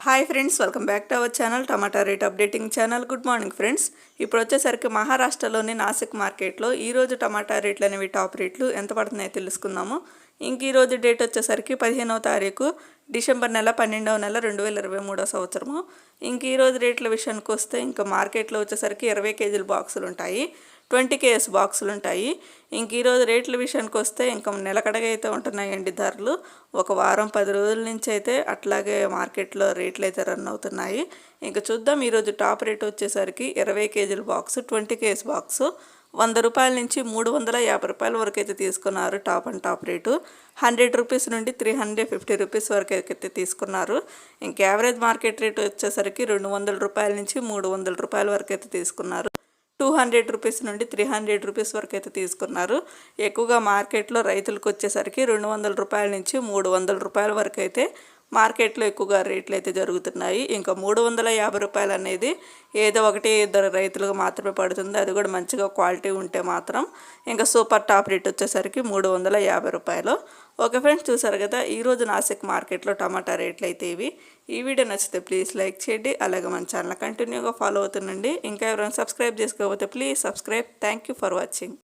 Hi friends welcome back to our channel tomato rate updating channel good morning friends ఇప్పుడు వచ్చేసరికి మహారాష్ట్రలోని నాసిక్ మార్కెట్లో ఈరోజు టమాటా రేట్లు అనేవి టాప్ రేట్లు ఎంత పడుతున్నాయో తెలుసుకుందాము. ఇంక ఈరోజు డేట్ వచ్చేసరికి పదిహేనవ తారీఖు డిసెంబర్ నెల పన్నెండవ నెల రెండు వేల ఇరవై మూడో సంవత్సరము. ఇంక ఈరోజు రేట్ల విషయానికి వస్తే ఇంకా మార్కెట్లో వచ్చేసరికి ఇరవై కేజీల బాక్సులు ఉంటాయి ట్వంటీ కేఎస్ బాక్సులు ఉంటాయి. ఇంక ఈరోజు రేట్ల విషయానికి వస్తే ఇంకా నిలకడగా అయితే ఉంటున్నాయండి ధరలు. ఒక వారం పది రోజుల నుంచి అయితే అట్లాగే మార్కెట్లో రేట్లు అయితే రన్ అవుతున్నాయి. ఇంకా చూద్దాం ఈరోజు టాప్ రేట్ వచ్చేసరికి ఇరవై కేజీల బాక్స్ ట్వంటీ కేఎస్ బాక్సు. వంద రూపాయల నుంచి మూడు వందల యాభై రూపాయల వరకు అయితే తీసుకున్నారు top and top rate. Hundred rupees నుండి త్రీ హండ్రెడ్ ఫిఫ్టీ రూపీస్ వరకు అయితే తీసుకున్నారు. ఇంక యావరేజ్ మార్కెట్ రేట్ వచ్చేసరికి రెండు వందల రూపాయల నుంచి మూడు వందల రూపాయల వరకు అయితే తీసుకున్నారు. టూ హండ్రెడ్ రూపీస్ నుండి త్రీ హండ్రెడ్ రూపీస్ వరకు అయితే తీసుకున్నారు. ఎక్కువగా మార్కెట్లో రైతులకు వచ్చేసరికి రెండు వందల రూపాయల నుంచి మూడు వందల రూపాయల వరకు అయితే మార్కెట్లో ఎక్కువగా రేట్లు అయితే జరుగుతున్నాయి. ఇంకా మూడు వందల యాభై రూపాయలు అనేది ఏదో ఒకటి ఇద్దరు రైతులకు మాత్రమే పడుతుంది. అది కూడా మంచిగా క్వాలిటీ ఉంటే మాత్రం ఇంకా సూపర్ టాప్ రేట్ వచ్చేసరికి మూడు వందల యాభై రూపాయలు. ఓకే ఫ్రెండ్స్ చూసారు కదా ఈరోజు నాసిక్ మార్కెట్లో టమాటా రేట్లు అయితే ఇవి. ఈ వీడియో నచ్చితే ప్లీజ్ లైక్ చేయండి అలాగే మన ఛానల్ కంటిన్యూగా ఫాలో అవుతుండండి. ఇంకా ఎవరైనా సబ్స్క్రైబ్ చేసుకోకపోతే please subscribe. Thank you for watching.